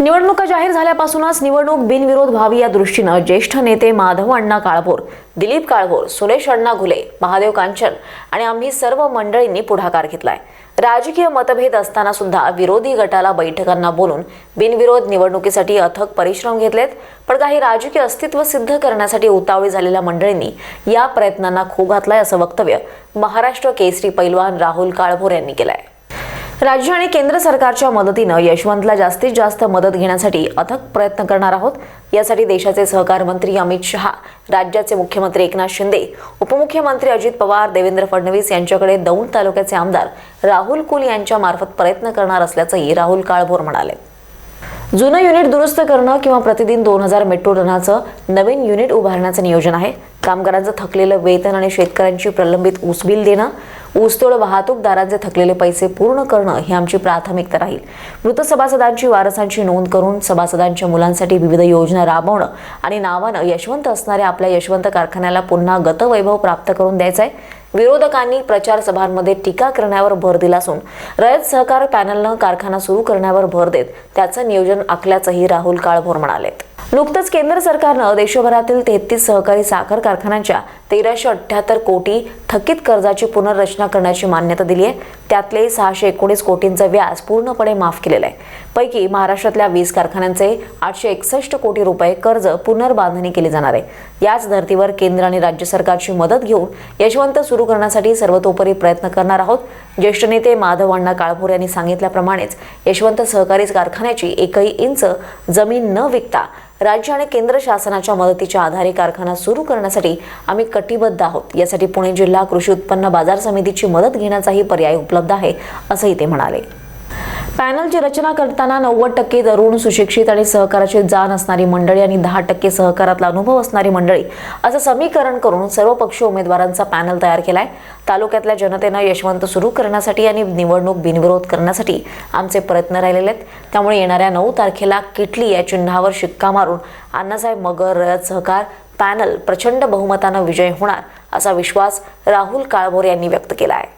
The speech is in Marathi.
निवडणुका जाहीर झाल्यापासूनच निवडणूक बिनविरोध व्हावी या दृष्टीनं ज्येष्ठ नेते माधव अण्णा काळभोर दिलीप काळभोर सुरेश अण्णा घुले महादेव कांचन आणि आम्ही सर्व मंडळींनी पुढाकार घेतलाय. राजकीय मतभेद असताना सुद्धा विरोधी गटाला बैठकांना बोलून बिनविरोध निवडणुकीसाठी अथक परिश्रम घेतलेत पण काही राजकीय अस्तित्व सिद्ध करण्यासाठी उतावळी झालेल्या मंडळींनी या प्रयत्नांना खो घातलाय असं वक्तव्य महाराष्ट्र केसरी पैलवान राहुल काळभोर यांनी केलंय. राज्य आणि केंद्र सरकारच्या मदतीनं यशवंतला जास्तीत जास्त मदत घेण्यासाठी अथक प्रयत्न करणार आहोत. यासाठी देशाचे सहकार मंत्री अमित शहा राज्याचे मुख्यमंत्री एकनाथ शिंदे उपमुख्यमंत्री अजित पवार देवेंद्र फडणवीस यांच्याकडे दौंड तालुक्याचे आमदार राहुल कुल यांच्या मार्फत प्रयत्न करणार असल्याचंही राहुल काळभोर म्हणाले. जुनं युनिट दुरुस्त करणं किंवा प्रतिदिन दोन हजार मेट्रो रनाचं नवीन युनिट उभारण्याचं नियोजन आहे. कामगारांचं थकलेलं वेतन आणि शेतकऱ्यांची प्रलंबित उसबिल देणं ऊसतोड वाहतूकदारांचे थकलेले पैसे पूर्ण करणं ही आमची प्राथमिकता राहील. मृत सभासदांची वारसांची नोंद करून सभासदांच्या मुलांसाठी विविध योजना राबवणं आणि नावानं यशवंत असणाऱ्या आपल्या यशवंत कारखान्याला पुन्हा गतवैभव प्राप्त करून द्यायचं आहे विरोधकांनी प्रचार सभांमध्ये टीका करण्यावर भर दिला असून रयत सहकार पॅनलनं कारखाना सुरू करण्यावर भर देत त्याचं नियोजन आखल्याचंही राहुल काळभोर म्हणाले नुकतंच केंद्र सरकारनं देशभरातील तेहतीस सहकारी साखर कारखान्यांच्या तेराशे अठ्ठ्याहत्तर कोटी थकीत कर्जाची पुनर्रचना करण्याची मान्यता दिली आहे. त्यातले सहाशे एकोणीस कोटींचं व्याज पूर्णपणे माफ केलेलं आहे. पैकी महाराष्ट्रातल्या वीज कारखान्यांचे आठशे एकसष्ट कोटी रुपये कर्ज पुनर्बांधणी केली जाणार आहे. याच धर्तीवर केंद्र आणि राज्य सरकारची मदत घेऊन यशवंत सुरू करण्यासाठी सर्वतोपरी प्रयत्न करणार आहोत. ज्येष्ठ नेते माधव अण्णा काळभोर यांनी सांगितल्याप्रमाणेच यशवंत सहकारी कारखान्याची एकही इंच जमीन न विकता राज्य आणि केंद्र शासनाच्या मदतीच्या आधारे कारखाना सुरू करण्यासाठी आम्ही कटिबद्ध आहोत. यासाठी पुणे जिल्हा कृषी उत्पन्न बाजार समितीची मदत घेण्याचाही पर्याय उपलब्ध आहे असंही ते म्हणाले. पॅनलची रचना करताना नव्वद टक्के तरुण सुशिक्षित आणि सहकाराची जाण असणारी मंडळी आणि दहा टक्के सहकारातला अनुभव असणारी मंडळी असं समीकरण करून सर्व पक्ष उमेदवारांचा पॅनल तयार केलाय. तालुक्यातल्या जनतेनं यशवंत सुरू करण्यासाठी आणि निवडणूक बिनविरोध करण्यासाठी आमचे प्रयत्न राहिलेले आहेत. त्यामुळे येणाऱ्या नऊ तारखेला किटली या चिन्हावर शिक्का मारून अण्णासाहेब मगर रयत सहकार पॅनल प्रचंड बहुमतानं विजय होणार असा विश्वास राहुल काळभोर यांनी व्यक्त केला आहे